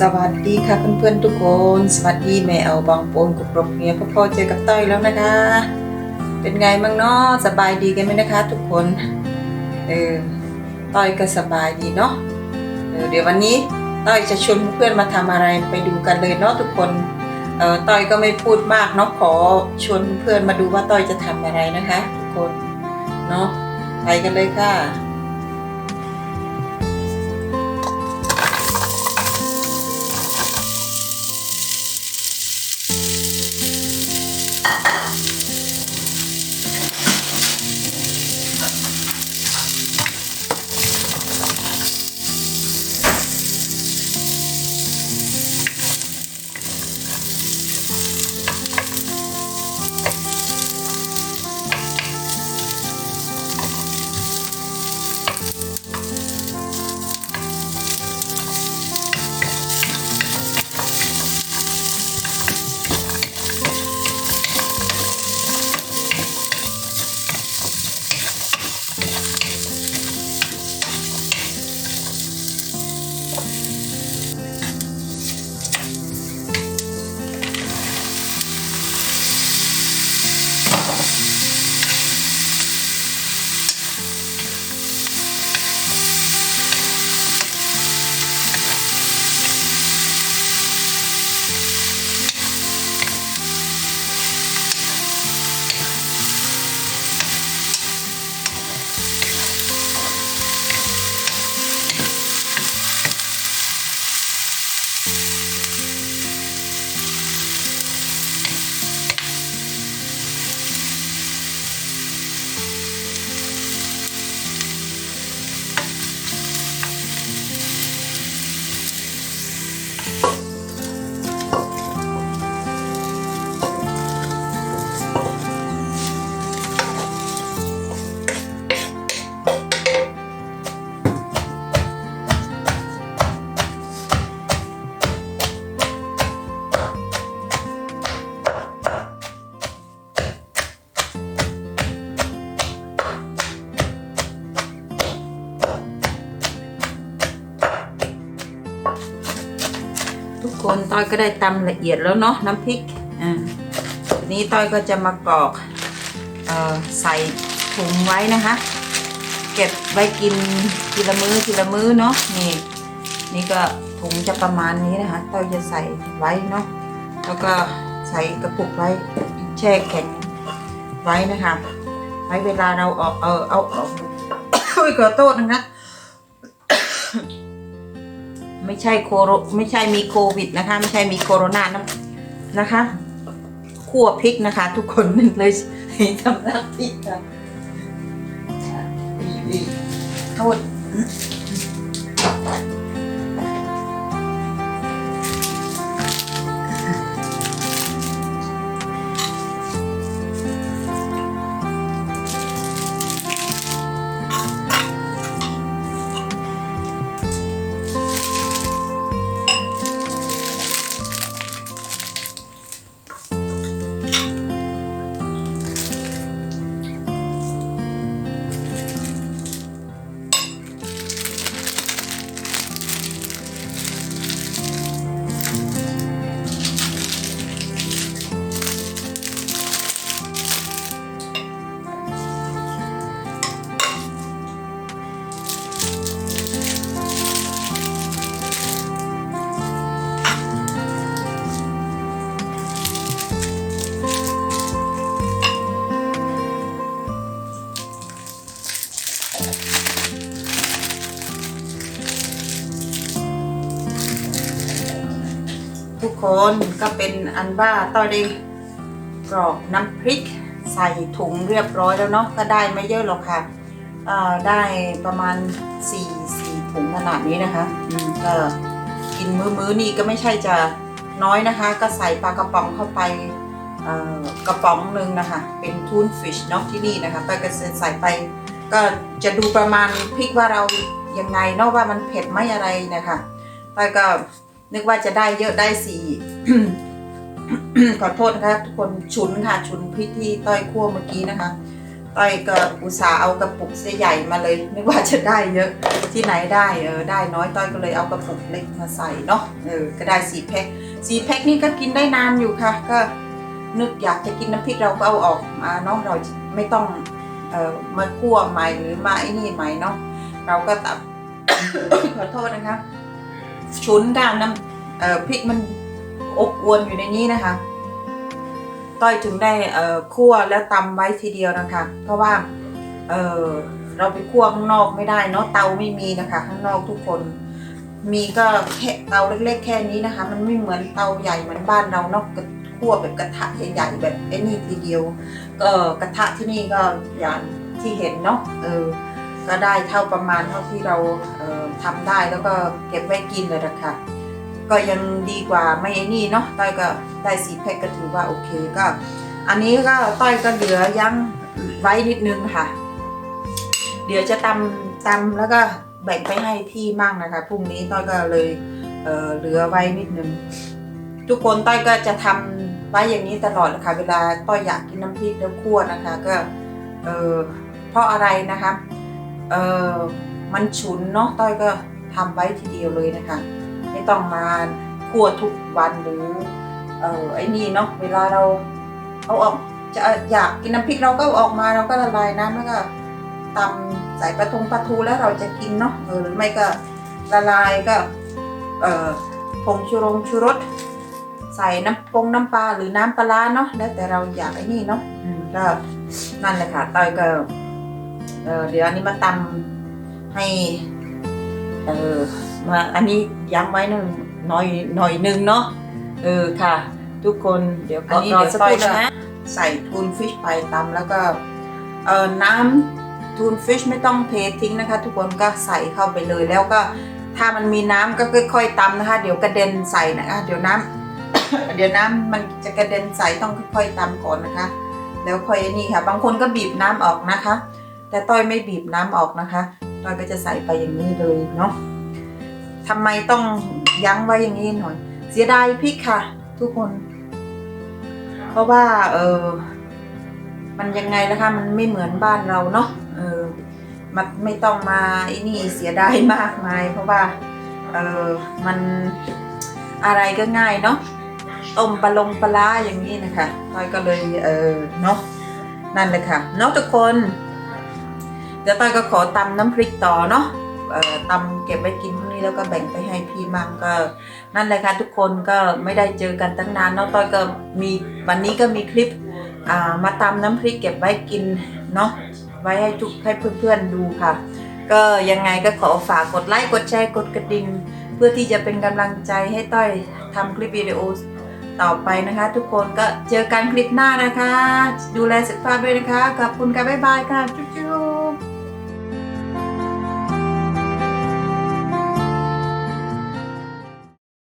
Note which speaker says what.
Speaker 1: สวัสดีค่ะเพื่อนๆทุกคน สวัสดีแม่เอาบางโปนกุบรบเนี่ยพ่อพ่อเจอกับต้อยแล้วนะคะ เป็นไงบ้างเนาะสบายดีกันไหมนะคะ ทุกคนเออต้อยก็สบายดีเนาะเออเดี๋ยววันนี้ต้อยจะชวนเพื่อนมาทำอะไรไปดูกันเลยเนาะทุกคนเออต้อยก็ไม่พูดมากเนาะขอชวนเพื่อนมาดูว่าต้อยจะทำอะไรนะคะ ทุกคนเนาะไปกันเลยค่ะ ต้อยก็ได้ตำละเอียดแล้วเนาะน้ำพริกอ่านี้ต้อยก็จะมากรอกเอ่อใส่ถุงไว้นะคะ เก็บไว้กินทีละมื้อทีละมื้อเนาะนี่นี่ก็ถุงจะประมาณนี้นะคะต้อยจะใส่ไว้เนาะแล้วก็ใส่กระปุกไว้แช่แข็งไว้นะคะไว้เวลาเราออกเออเอาออกอุ้ยขอโทษนะคะ ไม่ใช่โคโรไม่ใช่มีโควิดนะคะ ไม่ใช่มีโคโรนานะนะคะขั่วพริกนะคะ ทุกคนเลยทำหน้าพริกค่ะโทษ คนก็เป็นอันว่าต้อยได้กรอกน้ำพริกใส่ถุงเรียบร้อยแล้วเนาะก็ได้ไม่เยอะหรอกค่ะได้ประมาณ4 4ถุงขนาดนี้นะคะก็กินมื้อมื้อนี้ก็ไม่ใช่จะน้อยนะคะ ก็ใส่ปลากระป๋องเข้าไปกระป๋องหนึ่งนะคะ เป็นทูนฟิชเนาะที่นี่นะคะต้อยก็ใส่ไป ก็จะดูประมาณพริกว่าเรายังไงเนาะว่ามันเผ็ดไหมอะไรนะคะต้อยก็ นึกว่าจะได้เยอะได้สี่ขอโทษนะคะทุกคนฉุนค่ะฉุนพริกที่ต้อยคั่วเมื่อกี้นะคะ ต้อยก็อุตส่าห์เอากระปุกเสียใหญ่มาเลย นึกว่าจะได้เยอะที่ไหนได้เออได้น้อยต้อยก็เลยเอากระปุกเล็กมาใส่เนาะเออก็ได้สี่แพ็คสี่แพ็คนี่ก็กินได้นานอยู่ค่ะ ก็นึกอยากจะกินน้ำพริกเราก็เอาออกมาเนาะเราไม่ต้องเอ่อมาคั่วใหม่หรือมาไอ้นี่ใหม่เนาะเราก็ตับขอโทษนะคะ ชุนด้านน้ำพริกมันอบอวนอยู่ในนี้นะคะ ต้อยถึงได้คั่วแล้วตำไว้ทีเดียวนะคะ เพราะว่าเเราไปคั่วข้างนอกไม่ได้เนาะเตาไม่มีนะคะ ข้างนอกทุกคน มีก็แค่เตาเล็ก ๆ แค่นี้นะคะ มันไม่เหมือนเตาใหญ่เหมือนบ้านเราเนาะกระคั่วแบบกระทะใหญ่ๆแบบไอ้นี่ทีเดียว ก็กระทะที่นี่ก็อย่างที่เห็นเนาะเออ ก็ได้เท่าประมาณเท่าที่เราเทำได้แล้วก็เก็บไว้กินเลยนะคะก็ยังดีกว่าไม่ไอ้นี่เนาะต้อยก็ได้สีแพ็คก็ถือว่าโอเคก็ อันนี้ก็ต้อยก็เหลือยังไว้นิดนึงค่ะ เดี๋ยวจะตำตำแล้วก็แบ่งไปให้พี่มั่งนะคะพรุ่งนี้ต้อยก็เลยเเหลือไว้นิดนึงทุกคนต้อยก็จะทำไว้อย่างนี้ตลอดเลยค่ะเวลาต้อยอยากกินน้ำพริกแล้วคั่วนะคะ ก็เออเพราะอะไรนะคะ เออมันฉุนเนาะต้อยก็ทำไว้ทีเดียวเลยนะคะ ไม่ต้องมาคั่วทุกวันหรือเออไอ้นี่เนาะเวลาเราเอาออกจะอยากกินน้ำพริกเราก็ออกมาเราก็ละลายน้ำแล้วก็ตำใส่ปลาทงปลาทูแล้วเราจะกินเนาะเออหรือไม่ก็ละลายก็เออผงชูรงชูรสใส่น้ำปงน้ำปลาหรือน้ำปลาเนาะแล้วแต่เราอยากไอ้นี่เนาะก็นั่นแหละค่ะต้อยก็ เออเดี๋ยวอันนี้มาตำให้ เออมาอันนี้ย้ำไว้หนึ่งหน่อยหน่อยหนึ่งเนาะเออค่ะ ทุกคนเดี๋ยว
Speaker 2: อันนี้
Speaker 1: รอ
Speaker 2: เดี๋ยว
Speaker 1: สักครู่
Speaker 2: ต้อย
Speaker 1: นะใส่ทูนฟิชไปตำแล้วก็เออน้ำทูนฟิชไม่ต้องเททิ้งนะคะ ทุกคนก็ใส่เข้าไปเลยแล้วก็ถ้ามันมีน้ำก็ค่อยๆตำนะคะ เดี๋ยวกระเด็นใส่นะคะเดี๋ยวน้ำเดี๋ยวน้ำมันจะกระเด็นใส่ต้องค่อยๆตำก่อนนะคะ แล้วค่อยไอ้นี่ค่ะ บางคนก็บีบน้ำออกนะคะ แต่ต้อยไม่บีบน้ำออกนะคะ ต้อยก็จะใส่ไปอย่างนี้เลยเนาะทำไมต้องยั้งไว้อย่างนี้หน่อย เสียดายพริกค่ะ ทุกคน เพราะว่าเออมันยังไงนะคะ มันไม่เหมือนบ้านเราเนาะเออมันไม่ต้องมาไอ้นี่เสียดายมากมาย เพราะว่าเออมันอะไรก็ง่ายเนาะต้มปลาลงปลาร้าอย่างนี้นะคะต้อยก็เลยเออเนาะนั่นเลยค่ะเนาะทุกคน เดี๋ยวต้อยก็ขอตำน้ำพริกต่อเนาะตำเก็บไว้กินพรุ่งนี้แล้วก็แบ่งไปให้พี่มั่งก็ นั่นแหละค่ะทุกคนก็ไม่ได้เจอกันตั้งนานเนาะต้อยก็มีวันนี้ก็มีคลิปอ่ามาตำน้ำพริกเก็บไว้กินเนาะไว้ให้ทุกให้เพื่อนๆดูค่ะ ก็ยังไงก็ขอฝากกดไลค์กดแชร์กดกระดิ่งเพื่อที่จะเป็นกำลังใจให้ต้อยทำคลิปวิดีโอต่อไปนะคะ ทุกคนก็เจอกันคลิปหน้านะคะ ดูแลสุขภาพด้วยนะคะขอบคุณค่ะบ๊ายบายค่ะ